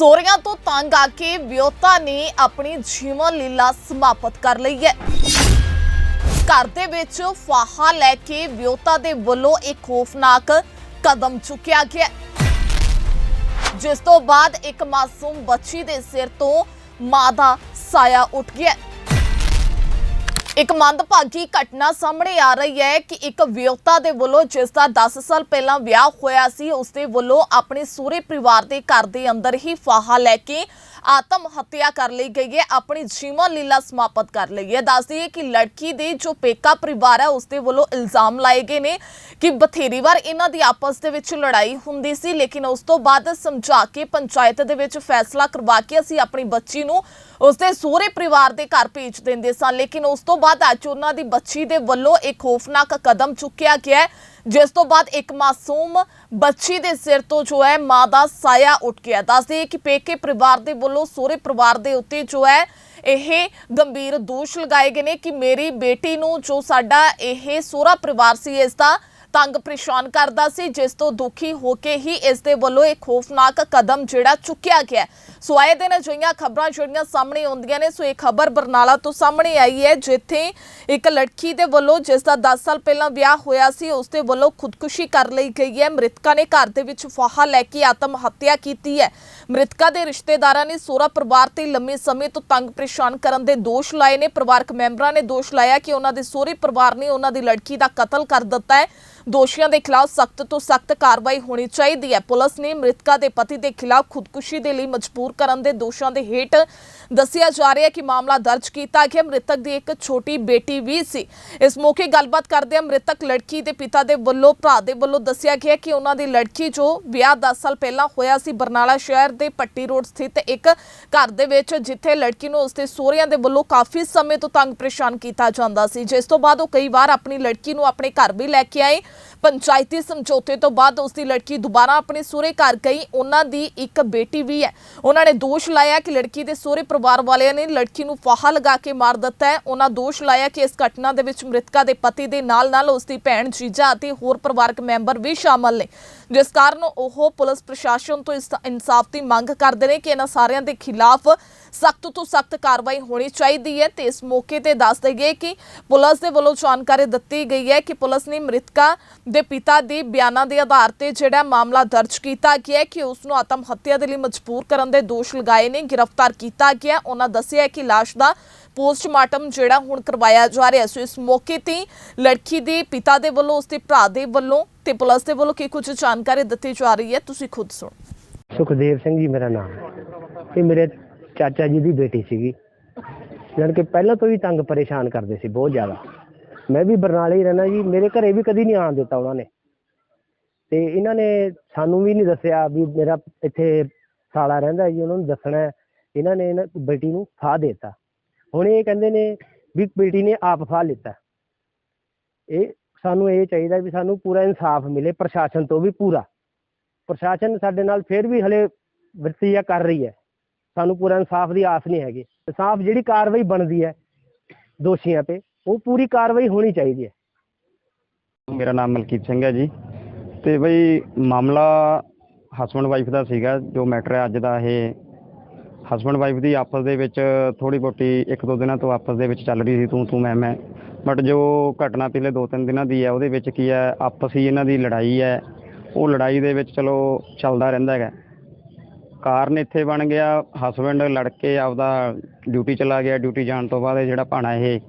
ਸੋਹਰਿਆਂ ਤੋਂ ਤੰਗ ਆ ਕੇ ਵਿਅਹਤਾ ਨੇ ਆਪਣੀ ਜੀਵਨ ਲੀਲਾ ਸਮਾਪਤ ਕਰ ਲਈ ਹੈ। ਘਰ ਦੇ ਵਿੱਚ ਫਾਹਾ ਲੈ ਕੇ ਵਿਅਹਤਾ ਦੇ ਵੱਲੋਂ ਇੱਕ ਖੌਫਨਾਕ ਕਦਮ ਚੁੱਕਿਆ ਗਿਆ ਜਿਸ ਤੋਂ ਬਾਅਦ ਇੱਕ ਮਾਸੂਮ ਬੱਚੀ ਦੇ ਸਿਰ ਤੋਂ ਮਾਂ ਦਾ ਸਾਇਆ ਉੱਠ ਗਿਆ ਇੱਕ ਮੰਦਭਾਗੀ ਘਟਨਾ ਸਾਹਮਣੇ ਆ ਰਹੀ ਹੈ ਕਿ ਇੱਕ ਵਿਅਕਤਾ ਦੇ ਵੱਲੋਂ, ਜਿਸ ਦਾ 10 ਸਾਲ ਪਹਿਲਾਂ ਵਿਆਹ ਹੋਇਆ ਸੀ, ਉਸ ਦੇ ਵੱਲੋਂ ਆਪਣੇ ਸੂਰੇ ਪਰਿਵਾਰ ਦੇ ਘਰ ਦੇ ਅੰਦਰ ਹੀ ਫਾਹਾ ਲੈ ਕੇ ਆਤਮ ਹੱਤਿਆ ਕਰ ਲਈ ਗਈ ਹੈ, ਆਪਣੀ ਜੀਵਨ ਲੀਲਾ ਸਮਾਪਤ ਕਰ ਲਈ ਹੈ। ਦੱਸਦੀ ਹੈ ਕਿ ਲੜਕੀ ਦੇ ਜੋ ਪੇਕਾ ਪਰਿਵਾਰ ਹੈ, ਉਸ ਦੇ ਵੱਲੋਂ ਇਲਜ਼ਾਮ ਲਾਏ ਗਏ ਨੇ ਕਿ ਬਥੇਰੀ ਵਾਰ ਇਹਨਾਂ ਦੀ ਆਪਸ ਦੇ ਵਿੱਚ ਲੜਾਈ ਹੁੰਦੀ ਸੀ, ਲੇਕਿਨ ਉਸ ਤੋਂ ਬਾਅਦ ਸਮਝਾ ਕੇ ਪੰਚਾਇਤ ਦੇ ਵਿੱਚ ਫੈਸਲਾ ਕਰਵਾ ਕੇ ਅਸੀਂ ਆਪਣੀ ਬੱਚੀ ਨੂੰ ਉਸਦੇ ਸਹੁਰੇ ਪਰਿਵਾਰ ਦੇ ਘਰ ਭੇਜ ਦਿੰਦੇ ਸਨ ਲੇਕਿਨ ਉਸ ਤੋਂ ਬਾਅਦ ਅੱਜ ਦੀ ਬੱਚੀ ਦੇ ਵੱਲੋਂ ਇੱਕ ਖੌਫਨਾਕ ਕਦਮ ਚੁੱਕਿਆ ਗਿਆ ਜਿਸ ਤੋਂ ਬਾਅਦ ਇੱਕ ਮਾਸੂਮ ਬੱਚੀ ਦੇ ਸਿਰ ਤੋਂ ਜੋ ਹੈ ਮਾਂ ਦਾ ਸਾਇਆ ਉੱਠ ਗਿਆ ਦੱਸਦੇ ਕਿ ਪੇਕੇ ਪਰਿਵਾਰ ਦੇ ਵੱਲੋਂ ਸਹੁਰੇ ਪਰਿਵਾਰ ਦੇ ਉੱਤੇ ਜੋ ਹੈ ਇਹ ਗੰਭੀਰ ਦੋਸ਼ ਲਗਾਏ ਗਏ ਨੇ ਕਿ ਮੇਰੀ ਬੇਟੀ ਨੂੰ ਜੋ ਸਾਡਾ ਇਹ ਸਹੁਰਾ ਪਰਿਵਾਰ ਸੀ, ਇਸ ਦਾ ਤੰਗ ਪਰੇਸ਼ਾਨ ਕਰਦਾ ਸੀ, ਜਿਸ ਤੋਂ ਦੁਖੀ ਹੋ ਕੇ ਹੀ ਇਸ ਦੇ ਵੱਲੋਂ ਇੱਕ ਖੋਫਨਾਕ ਕਦਮ ਜਿਹੜਾ ਚੁੱਕਿਆ ਗਿਆ ਸੋ ਆਏ ਦਿਨ ਅਜਿਹੀਆਂ ਖਬਰਾਂ ਜਿਹੜੀਆਂ ਸਾਹਮਣੇ ਆਉਂਦੀਆਂ ਨੇ, ਸੋ ਇਹ ਖਬਰ ਬਰਨਾਲਾ ਤੋਂ ਸਾਹਮਣੇ ਆਈ ਹੈ, ਜਿੱਥੇ ਇੱਕ ਲੜਕੀ ਦੇ ਵੱਲੋਂ, ਜਿਸ ਦਾ 10 ਸਾਲ ਪਹਿਲਾਂ ਵਿਆਹ ਹੋਇਆ ਸੀ, ਉਸ ਦੇ ਵੱਲੋਂ ਖੁਦਕੁਸ਼ੀ ਕਰ ਲਈ ਗਈ ਹੈ। ਮ੍ਰਿਤਕਾ ਨੇ ਘਰ ਦੇ ਵਿੱਚ ਫਾਹਾ ਲੈ ਕੇ ਆਤਮ ਹੱਤਿਆ ਕੀਤੀ ਹੈ। ਮ੍ਰਿਤਕਾ ਦੇ ਰਿਸ਼ਤੇਦਾਰਾਂ ਨੇ ਸੋਹਰਾ ਪਰਿਵਾਰ ਤੇ ਲੰਮੇ ਸਮੇਂ ਤੋਂ ਤੰਗ ਪਰੇਸ਼ਾਨ ਕਰਨ ਦੇ ਦੋਸ਼ ਲਾਏ ਨੇ। ਪਰਿਵਾਰਕ ਮੈਂਬਰਾਂ ਨੇ ਦੋਸ਼ ਲਾਇਆ ਕਿ ਉਹਨਾਂ ਦੇ ਸਹੁਰੇ ਪਰਿਵਾਰ ਨੇ ਉਹਨਾਂ ਦੀ ਲੜਕੀ ਦਾ ਕਤਲ ਕਰ ਦਿੱਤਾ ਹੈ। ਦੋਸ਼ੀਆਂ ਦੇ ਖਿਲਾਫ ਸਖਤ ਤੋਂ ਸਖਤ ਕਾਰਵਾਈ ਹੋਣੀ ਚਾਹੀਦੀ ਹੈ। ਪੁਲਿਸ ਨੇ ਮ੍ਰਿਤਕਾ ਦੇ ਪਤੀ ਦੇ ਖਿਲਾਫ ਖੁਦਕੁਸ਼ੀ ਦੇ ਲਈ ਮਜਬੂਰ ਕਰਨ ਦੇ ਦੋਸ਼ਾਂ ਦੇ ਹੇਠ ਦੱਸਿਆ ਜਾ ਰਿਹਾ ਹੈ ਕਿ ਮਾਮਲਾ ਦਰਜ ਕੀਤਾ ਗਿਆ। ਮ੍ਰਿਤਕ ਦੀ ਇੱਕ ਛੋਟੀ ਬੇਟੀ ਵੀ ਸੀ। ਇਸ ਮੌਕੇ ਗੱਲਬਾਤ ਕਰਦਿਆਂ ਮ੍ਰਿਤਕ ਲੜਕੀ ਦੇ ਪਿਤਾ ਦੇ ਵੱਲੋਂ, ਭਰਾ ਦੇ ਵੱਲੋਂ ਦੱਸਿਆ ਗਿਆ ਕਿ ਉਹਨਾਂ ਦੀ ਲੜਕੀ ਜੋ ਵਿਆਹ 10 ਸਾਲ ਪਹਿਲਾਂ ਹੋਇਆ ਸੀ, ਬਰਨਾਲਾ ਸ਼ਹਿਰ ਦੇ ਪੱਟੀ ਰੋਡ ਸਥਿਤ ਇੱਕ ਘਰ ਦੇ ਵਿੱਚ, ਜਿੱਥੇ ਲੜਕੀ ਨੂੰ ਉਸਦੇ ਸਹੁਰਿਆਂ ਦੇ ਵੱਲੋਂ ਕਾਫੀ ਸਮੇਂ ਤੋਂ ਤੰਗ ਪਰੇਸ਼ਾਨ ਕੀਤਾ ਜਾਂਦਾ ਸੀ। ਜਿਸ ਤੋਂ ਬਾਅਦ ਉਹ ਕਈ ਵਾਰ ਆਪਣੀ ਲੜਕੀ ਨੂੰ ਆਪਣੇ ਘਰ ਵੀ ਲੈ ਕੇ ਆਏ। ਪੰਚਾਇਤੀ ਸਮਝੌਤੇ ਤੋਂ ਬਾਅਦ ਉਸ ਦੀ ਲੜਕੀ ਦੁਬਾਰਾ ਆਪਣੇ ਸਹੁਰੇ ਘਰ ਗਈ। ਉਹਨਾਂ ਦੀ ਇੱਕ ਬੇਟੀ ਵੀ ਹੈ। ਉਹਨਾਂ ਨੇ ਦੋਸ਼ ਲਾਇਆ ਕਿ ਲੜਕੀ ਦੇ ਸਹੁਰੇ ਪਰਿਵਾਰ ਵਾਲਿਆਂ ਨੇ ਲੜਕੀ ਨੂੰ ਫਾਹਾ ਲਗਾ ਕੇ ਮਾਰ ਦਿੱਤਾ ਹੈ। ਉਹਨਾਂ ਦੋਸ਼ ਲਾਇਆ ਕਿ ਇਸ ਘਟਨਾ ਦੇ ਵਿੱਚ ਮ੍ਰਿਤਕਾ ਦੇ ਪਤੀ ਦੇ ਨਾਲ ਨਾਲ ਉਸ ਦੀ ਭੈਣ ਜੀਜਾ ਅਤੇ ਹੋਰ ਪਰਿਵਾਰਕ ਮੈਂਬਰ ਵੀ ਸ਼ਾਮਲ ਨੇ। ਜਿਸ ਕਾਰਨ ਉਹ ਪੁਲਿਸ ਪ੍ਰਸ਼ਾਸਨ ਤੋਂ ਇਸ ਇਨਸਾਫ ਦੀ ਮੰਗ ਕਰਦੇ ਨੇ ਕਿ ਇਹਨਾਂ ਸਾਰਿਆਂ ਦੇ ਖਿਲਾਫ ਸਖਤ ਤੋਂ ਸਖਤ ਕਾਰਵਾਈ ਹੋਣੀ ਚਾਹੀਦੀ ਹੈ ਤੇ ਇਸ ਮੌਕੇ ਤੇ ਦੱਸ ਦਈਏ ਕਿ ਪੁਲਿਸ ਦੇ ਵੱਲੋਂ ਜਾਣਕਾਰੀ ਦਿੱਤੀ ਗਈ ਹੈ ਕਿ ਪੁਲਿਸ ਨੇ ਮ੍ਰਿਤਕਾ ਦੇ ਪਿਤਾ ਦੇ ਬਿਆਨਾਂ ਦੇ ਆਧਾਰ ਤੇ ਜਿਹੜਾ ਮਾਮਲਾ ਦਰਜ ਕੀਤਾ ਗਿਆ ਕਿ ਉਸ ਨੂੰ ਆਤਮ ਹੱਤਿਆ ਦੇ ਲਈ ਮਜਬੂਰ ਕਰਨ ਦੇ ਦੋਸ਼ ਲਗਾਏ ਨੇ, ਗ੍ਰਿਫਤਾਰ ਕੀਤਾ ਗਿਆ। ਉਹਨਾਂ ਦੱਸਿਆ ਕਿ ਲਾਸ਼ ਦਾ ਪੋਸਟਮਾਰਟਮ ਜਿਹੜਾ ਹੁਣ ਕਰਵਾਇਆ ਜਾ ਰਿਹਾ ਸੋ ਇਸ ਮੌਕੇ ਤੇ ਲੜਕੀ ਦੇ ਪਿਤਾ ਦੇ ਵੱਲੋਂ ਉਸ ਦੇ ਭਰਾ ਦੇ ਵੱਲੋਂ ਤੇ ਪੁਲਿਸ ਦੇ ਵੱਲੋਂ ਕੀ ਕੁਝ ਜਾਣਕਾਰੀ ਦਿੱਤੀ ਜਾ ਰਹੀ ਹੈ, ਤੁਸੀਂ ਖੁਦ ਸੁਣੋ। ਸੁਖਦੇਵ ਸਿੰਘ ਜੀ ਮੇਰਾ ਨਾਮ ਹੈ ਤੇ ਮੇਰੇ ਚਾਚਾ ਜੀ ਦੀ ਬੇਟੀ ਸੀਗੀ। ਜਾਣੀ ਕਿ ਪਹਿਲਾਂ ਤੋਂ ਹੀ ਤੰਗ ਪਰੇਸ਼ਾਨ ਕਰਦੇ ਸੀ ਬਹੁਤ ਜ਼ਿਆਦਾ। ਮੈਂ ਵੀ ਬਰਨਾਲੇ ਹੀ ਰਹਿਣਾ ਜੀ, ਮੇਰੇ ਘਰੇ ਵੀ ਕਦੀ ਨਹੀਂ ਆਣ ਦਿੱਤਾ ਉਹਨਾਂ ਨੇ। ਤੇ ਇਹਨਾਂ ਨੇ ਸਾਨੂੰ ਵੀ ਨਹੀਂ ਦੱਸਿਆ ਵੀ ਮੇਰਾ ਇੱਥੇ ਸਾਲਾ ਰਹਿੰਦਾ ਜੀ, ਉਹਨਾਂ ਨੂੰ ਦੱਸਣਾ ਹੈ। ਇਹਨਾਂ ਨੇ ਇਹਨਾਂ ਬੇਟੀ ਨੂੰ ਫਾਹ ਦੇਤਾ। ਹੁਣ ਇਹ ਕਹਿੰਦੇ ਨੇ ਵੀ ਬੇਟੀ ਨੇ ਆਪ ਫਾਹ ਲਿੱਤਾ। ਇਹ ਸਾਨੂੰ ਇਹ ਚਾਹੀਦਾ ਵੀ ਸਾਨੂੰ ਪੂਰਾ ਇਨਸਾਫ ਮਿਲੇ ਪ੍ਰਸ਼ਾਸਨ ਤੋਂ ਵੀ ਪੂਰਾ। ਪ੍ਰਸ਼ਾਸਨ ਸਾਡੇ ਨਾਲ ਫਿਰ ਵੀ ਹਲੇ ਵਰਤੀਆ ਕਰ ਰਹੀ ਹੈ। ਸਾਨੂੰ ਪੂਰਾ ਇਨਸਾਫ ਦੀ ਆਸ ਨਹੀਂ ਹੈਗੀ। ਇਨਸਾਫ ਜਿਹੜੀ ਕਾਰਵਾਈ ਬਣਦੀ ਹੈ ਦੋਸ਼ੀਆਂ ਤੇ, ਉਹ ਪੂਰੀ ਕਾਰਵਾਈ ਹੋਣੀ ਚਾਹੀਦੀ ਹੈ। ਮੇਰਾ ਨਾਮ ਮਲਕੀਤ ਸਿੰਘ ਹੈ ਜੀ। ਤੇ ਬਈ ਮਾਮਲਾ ਹਸਬੰਡ ਵਾਈਫ ਦਾ ਸੀਗਾ, ਜੋ ਮੈਟਰ ਹੈ ਅੱਜ ਦਾ ਇਹ ਹਸਬੰਡ ਵਾਈਫ ਦੀ ਆਪਸ ਦੇ ਵਿੱਚ ਥੋੜੀ ਬਹੁਤੀ ਇੱਕ ਦੋ ਦਿਨਾਂ ਤੋਂ ਆਪਸ ਦੇ ਵਿੱਚ ਚੱਲ ਰਹੀ ਸੀ, ਤੂੰ ਤੂੰ ਮੈਂ ਮੈਂ। ਬਟ ਜੋ ਘਟਨਾ ਪਿਛਲੇ ਦੋ ਤਿੰਨ ਦਿਨਾਂ ਦੀ ਹੈ, ਉਹਦੇ ਵਿੱਚ ਕੀ ਹੈ, ਆਪਸ ਹੀ ਇਹਨਾਂ ਦੀ ਲੜਾਈ ਹੈ। ਉਹ ਲੜਾਈ ਦੇ ਵਿੱਚ ਚਲੋ ਚੱਲਦਾ ਰਹਿੰਦਾ ਹੈਗਾ। ਕਾਰਨ ਇੱਥੇ ਬਣ ਗਿਆ। ਹਸਬੰਡ ਲੜਕੇ ਆਪਦਾ ਡਿਊਟੀ ਚਲਾ ਗਿਆ। ਡਿਊਟੀ ਜਾਣ ਤੋਂ ਬਾਅਦ ਇਹ ਜਿਹੜਾ ਭਾਣਾ ਇਹ,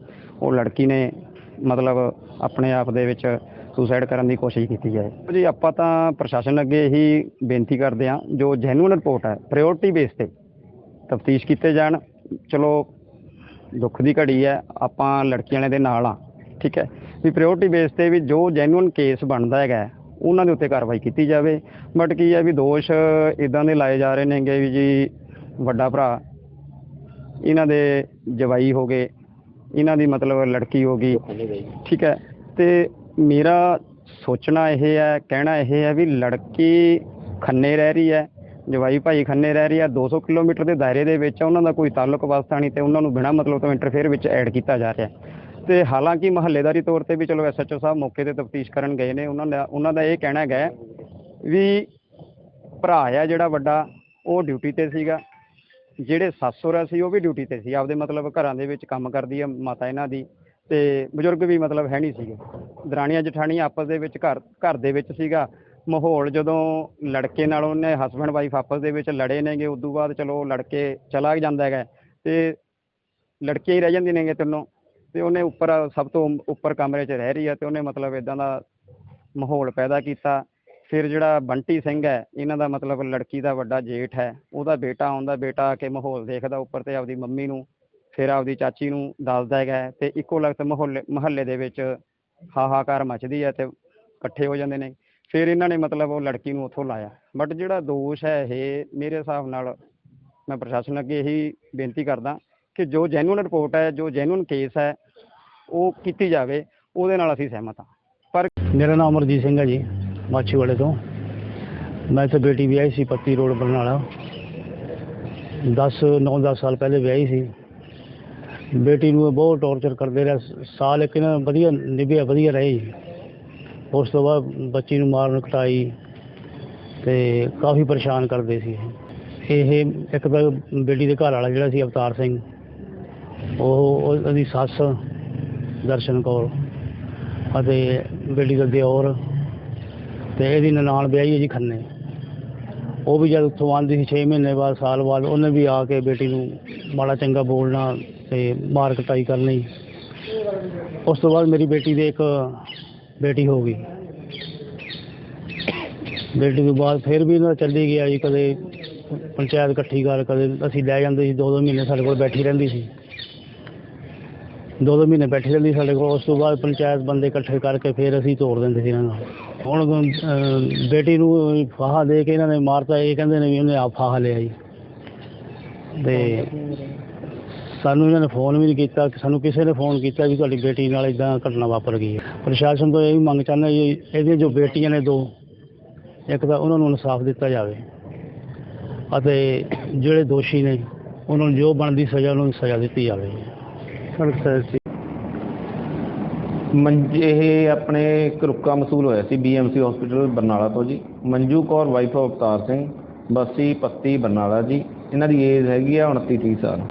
ਉਹ ਲੜਕੀ ਨੇ ਮਤਲਬ ਆਪਣੇ ਆਪ ਦੇ ਵਿੱਚ ਸੁਸਾਈਡ ਕਰਨ ਦੀ ਕੋਸ਼ਿਸ਼ ਕੀਤੀ ਹੈ। ਜੀ, ਆਪਾਂ ਤਾਂ ਪ੍ਰਸ਼ਾਸਨ ਅੱਗੇ ਇਹੀ ਬੇਨਤੀ ਕਰਦੇ ਹਾਂ, ਜੋ ਜੈਨੂਇਨ ਰਿਪੋਰਟ ਹੈ ਪ੍ਰਾਇੋਰਟੀ ਬੇਸ ਤੇ ਤਫਤੀਸ਼ ਕੀਤੇ ਜਾਣ। ਚਲੋ, ਦੁੱਖ ਦੀ ਘੜੀ ਹੈ, ਆਪਾਂ ਲੜਕੀਆਂ ਵਾਲੇ ਦੇ ਨਾਲ ਆ ਠੀਕ ਹੈ। ਵੀ ਪ੍ਰਾਇੋਰਟੀ ਬੇਸ ਤੇ ਵੀ ਜੋ ਜੈਨੂਇਨ ਕੇਸ ਬਣਦਾ ਹੈਗਾ ਉਹਨਾਂ ਦੇ ਉੱਤੇ ਕਾਰਵਾਈ ਕੀਤੀ ਜਾਵੇ। ਬਟ ਕੀ ਹੈ ਵੀ ਦੋਸ਼ ਇਦਾਂ ਦੇ ਲਾਏ ਜਾ ਰਹੇ ਨੇਗੇ ਵੀ ਜੀ ਵੱਡਾ ਭਰਾ ਇਹਨਾਂ ਦੇ ਜਵਾਈ ਹੋ ਗਏ ਇਹਨਾਂ ਦੀ ਮਤਲਬ ਲੜਕੀ ਹੋ ਗਈ। ਠੀਕ ਹੈ ਤੇ ਮੇਰਾ ਸੋਚਣਾ ਇਹ ਹੈ ਕਹਿਣਾ ਇਹ ਹੈ ਵੀ ਲੜਕੀ ਖੰਨੇ ਰਹਿ ਰਹੀ ਹੈ ਜਵਾਈ ਭਾਈ ਖੰਨੇ ਰਹਿ ਰਹੀ ਹੈ 200 ਕਿਲੋਮੀਟਰ ਦੇ ਦਾਇਰੇ ਦੇ ਵਿੱਚ ਉਹਨਾਂ ਦਾ ਕੋਈ ਤਾਲੁਕ ਵਾਸਤਾ ਨਹੀਂ ਤੇ ਉਹਨਾਂ ਨੂੰ ਬਿਨਾਂ ਮਤਲਬ ਤੋਂ ਇੰਟਰਫੇਅਰ ਵਿੱਚ ਐਡ ਕੀਤਾ ਜਾ ਰਿਹਾ। ਹੈ ਤੇ ਹਾਲਾਂਕਿ ਮਹੱਲੇਦਾਰੀ ਤੌਰ ਤੇ ਵੀ ਚਲੋ ਐਸਐਚਓ ਸਾਹਿਬ ਮੌਕੇ ਤੇ ਤਫਤੀਸ਼ ਕਰਨ ਗਏ ਨੇ, ਉਹਨਾਂ ਦਾ ਉਹਨਾਂ ਦਾ ਇਹ ਕਹਿਣਾ ਹੈਗਾ ਵੀ ਭਰਾ ਆ ਜਿਹੜਾ ਵੱਡਾ, ਉਹ ਡਿਊਟੀ ਤੇ ਸੀਗਾ। ਜਿਹੜੇ ਸੱਸ ਸਹੁਰਾ ਸੀ, ਉਹ ਵੀ ਡਿਊਟੀ ਤੇ ਸੀ। ਆਪਦੇ ਮਤਲਬ ਘਰਾਂ ਦੇ ਵਿੱਚ ਕੰਮ ਕਰਦੀ ਆ ਮਾਤਾ ਇਹਨਾਂ ਦੀ ਤੇ ਬਜ਼ੁਰਗ ਵੀ ਮਤਲਬ ਹੈ ਨਹੀਂ ਸੀਗੇ। ਦਰਾਣੀਆਂ, ਜਠਾਣੀਆਂ ਆਪਸ ਦੇ ਵਿੱਚ ਘਰ ਘਰ ਦੇ ਵਿੱਚ ਸੀਗਾ। ਮਾਹੌਲ ਜਦੋਂ ਲੜਕੇ ਨਾਲ ਉਹਨੇ ਹਸਬੰਡ ਵਾਈਫ ਆਪਸ ਦੇ ਵਿੱਚ ਲੜੇ ਨੇਗੇ, ਉਦੋਂ ਬਾਅਦ ਚਲੋ ਲੜਕੇ ਚਲਾ ਜਾਂਦਾ ਹੈਗਾ। ਤੇ ਲੜਕੇ ਹੀ ਰਹਿ ਜਾਂਦੇ ਨੇਗੇ ਤਿੰਨੋਂ। ਤੇ ਉਹਨੇ ਉੱਪਰ, ਸਭ ਤੋਂ ਉੱਪਰ ਕਮਰੇ 'ਚ ਰਹਿ ਰਹੀ ਹੈ ਤੇ ਉਹਨੇ ਮਤਲਬ ਇਦਾਂ ਦਾ ਮਾਹੌਲ ਪੈਦਾ ਕੀਤਾ। ਫਿਰ ਜਿਹੜਾ ਬੰਟੀ ਸਿੰਘ ਹੈ, ਇਹਨਾਂ ਦਾ ਮਤਲਬ ਲੜਕੀ ਦਾ ਵੱਡਾ ਜੇਠ ਹੈ, ਉਹਦਾ ਬੇਟਾ ਆਉਂਦਾ ਬੇਟਾ ਆ ਕੇ ਮਾਹੌਲ ਦੇਖਦਾ ਉੱਪਰ ਤੇ ਆਪਦੀ ਮੰਮੀ ਨੂੰ, ਫਿਰ ਆਪਦੀ ਚਾਚੀ ਨੂੰ ਦੱਸਦਾ ਹੈਗਾ ਹੈ ਤੇ ਇੱਕੋ ਲਗਤ ਮਾਹੌਲੇ, ਮਹੱਲੇ ਦੇ ਵਿੱਚ ਹਾਹਾਕਾਰ ਮਚਦੀ ਹੈ ਤੇ ਇਕੱਠੇ ਹੋ ਜਾਂਦੇ ਨੇ। ਫਿਰ ਇਹਨਾਂ ਨੇ ਮਤਲਬ ਉਹ ਲੜਕੀ ਨੂੰ ਉੱਥੋਂ ਲਾਇਆ। ਬਟ ਜਿਹੜਾ ਦੋਸ਼ ਹੈ ਇਹ ਮੇਰੇ ਹਿਸਾਬ ਨਾਲ ਮੈਂ ਪ੍ਰਸ਼ਾਸਨ ਅੱਗੇ ਇਹੀ ਬੇਨਤੀ ਕਰਦਾ ਕਿ ਜੋ ਜੈਨੂਅਨ ਰਿਪੋਰਟ ਹੈ, ਜੋ ਜੈਨੂਅਨ ਕੇਸ ਹੈ, ਉਹ ਕੀਤੀ ਜਾਵੇ, ਉਹਦੇ ਨਾਲ ਅਸੀਂ ਸਹਿਮਤ ਹਾਂ। ਪਰ ਮੇਰਾ ਨਾਮ ਅਮਰਜੀਤ ਸਿੰਘ ਹੈ ਜੀ, ਮਾਛੀਵਾੜੇ ਤੋਂ। ਮੈਂ ਇੱਥੇ ਬੇਟੀ ਵਿਆਹੀ ਸੀ, ਪੱਤੀ ਰੋਡ ਬਰਨਾਲਾ। 10 9-10 ਸਾਲ ਪਹਿਲੇ ਵਿਆਹੀ ਸੀ। ਬੇਟੀ ਨੂੰ ਬਹੁਤ ਟੌਰਚਰ ਕਰਦੇ ਰਿਹਾ। ਸਾਲ ਇੱਕ ਨਾ ਵਧੀਆ, ਨਿਭਿਆ, ਵਧੀਆ ਰਹੇ। ਉਸ ਤੋਂ ਬਾਅਦ ਬੱਚੀ ਨੂੰ ਮਾਰਨ ਕਟਾਈ ਤੇ ਕਾਫੀ ਪਰੇਸ਼ਾਨ ਕਰਦੇ ਸੀ। ਇਹ ਇੱਕ ਤਾਂ ਬੇਟੀ ਦੇ ਘਰ ਵਾਲਾ ਜਿਹੜਾ ਸੀ, ਅਵਤਾਰ ਸਿੰਘ। ਉਹ ਉਹ- ਉਹਦੀ ਸੱਸ ਦਰਸ਼ਨ ਕੌਰ ਅਤੇ ਬੇਟੀ ਦਾ ਦਿਓਰ ਤੇ ਇਹਦੀ ਨਨਾਣ ਵਿਆਹੀ ਹੈ ਜੀ ਖੰਨੇ। ਉਹ ਵੀ ਜਦ ਉੱਥੋਂ ਆਉਂਦੀ ਸੀ 6 ਮਹੀਨੇ ਬਾਅਦ, ਸਾਲ ਬਾਅਦ, ਉਹਨੇ ਵੀ ਆ ਕੇ ਬੇਟੀ ਨੂੰ ਮਾੜਾ ਚੰਗਾ ਬੋਲਣਾ ਤੇ ਮਾਰ ਕਟਾਈ ਕਰਨੀ। ਉਸ ਤੋਂ ਬਾਅਦ ਮੇਰੀ ਬੇਟੀ ਦੇ ਇੱਕ ਬੇਟੀ ਹੋ ਗਈ। ਬੇਟੀ ਤੋਂ ਬਾਅਦ ਫਿਰ ਵੀ ਨਾ ਚੱਲੀ ਗਿਆ ਜੀ, ਕਦੇ ਪੰਚਾਇਤ ਇਕੱਠੀ ਕਰ, ਕਦੇ ਅਸੀਂ ਲੈ ਜਾਂਦੇ ਸੀ ਦੋ ਦੋ ਮਹੀਨੇ ਸਾਡੇ ਕੋਲ ਬੈਠੀ ਰਹਿੰਦੀ ਸੀ। ਦੋ ਦੋ ਮਹੀਨੇ ਬੈਠੀ ਰਹਿੰਦੀ ਸਾਡੇ ਕੋਲ ਉਸ ਤੋਂ ਬਾਅਦ ਪੰਚਾਇਤ ਬੰਦੇ ਇਕੱਠੇ ਕਰਕੇ ਫਿਰ ਅਸੀਂ ਤੋੜ ਦਿੰਦੇ ਸੀ ਇਹਨਾਂ ਨੂੰ। ਹੁਣ ਅਹ, ਬੇਟੀ ਨੂੰ ਫਾਹਾ ਦੇ ਕੇ ਇਹਨਾਂ ਨੇ ਮਾਰਤਾ ਇਹ ਕਹਿੰਦੇ ਨੇ ਵੀ ਉਹਨੇ ਆਪ ਫਾਹਾ ਲਿਆ ਜੀ। ਤੇ ਸਾਨੂੰ ਇਹਨਾਂ ਨੇ ਫੋਨ ਵੀ ਨਹੀਂ ਕੀਤਾ ਸਾਨੂੰ ਕਿਸੇ ਨੇ ਫੋਨ ਕੀਤਾ ਵੀ ਤੁਹਾਡੀ ਬੇਟੀ ਨਾਲ ਇਦਾਂ ਘਟਨਾ ਵਾਪਰ ਗਈ ਹੈ। ਪ੍ਰਸ਼ਾਸਨ ਤੋਂ ਇਹ ਵੀ ਮੰਗ ਚਾਹੁੰਦੇ ਹਾਂ ਜੀ ਇਹਦੀਆਂ ਜੋ ਬੇਟੀਆਂ ਨੇ ਦੋ ਇੱਕ ਤਾਂ ਉਹਨਾਂ ਨੂੰ ਇਨਸਾਫ ਦਿੱਤਾ ਜਾਵੇ ਅਤੇ ਜਿਹੜੇ ਦੋਸ਼ੀ ਨੇ ਉਹਨਾਂ ਨੂੰ ਜੋ ਬਣਦੀ ਸਜ਼ਾ ਉਹਨਾਂ ਨੂੰ ਸਜ਼ਾ ਦਿੱਤੀ ਜਾਵੇ। ਸੜਕ ਮੰਜ ਇਹ ਆਪਣੇ ਘਰੁੱਕਾ ਮਸੂਲ ਹੋਇਆ ਸੀ ਬੀਐਮਸੀ ਹਸਪੀਟਲ ਬਰਨਾਲਾ ਤੋਂ ਜੀ। Manju Kaur wife of Avtar Singh Bassi Patti Barnala ji. ਇਹਨਾਂ ਦੀ ਏਜ ਹੈਗੀ ਆ 29 30 ਸਾਲ।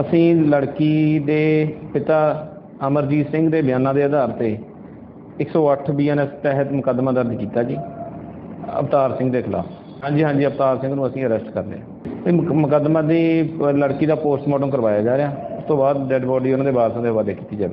ਅਸੀਂ ਲੜਕੀ ਦੇ ਪਿਤਾ ਅਮਰਜੀਤ ਸਿੰਘ ਦੇ ਬਿਆਨਾਂ ਦੇ ਆਧਾਰ ਤੇ 108 ਬੀਐਨਐਸ ਤਹਿਤ ਮੁਕੱਦਮਾ ਦਰਜ ਕੀਤਾ ਜੀ ਅਵਤਾਰ ਸਿੰਘ ਦੇ ਖਿਲਾਫ। ਹਾਂਜੀ ਹਾਂਜੀ ਅਵਤਾਰ ਸਿੰਘ ਨੂੰ ਅਸੀਂ ਅਰੈਸਟ ਕਰ ਲਿਆ। ਇਹ ਮੁਕੱਦਮਾ ਦੀ ਅ, ਲੜਕੀ ਦਾ ਪੋਸਟਮਾਰਟਮ ਕਰਵਾਇਆ ਜਾ ਰਿਹਾ। ਤੋਂ ਬਾਅਦ ਡੈੱਡ ਬੋਡੀ ਉਹਨਾਂ ਦੇ ਵਾਰਸਾਂ ਦੇ ਹਵਾਲੇ ਕੀਤੀ ਜਾਵੇ।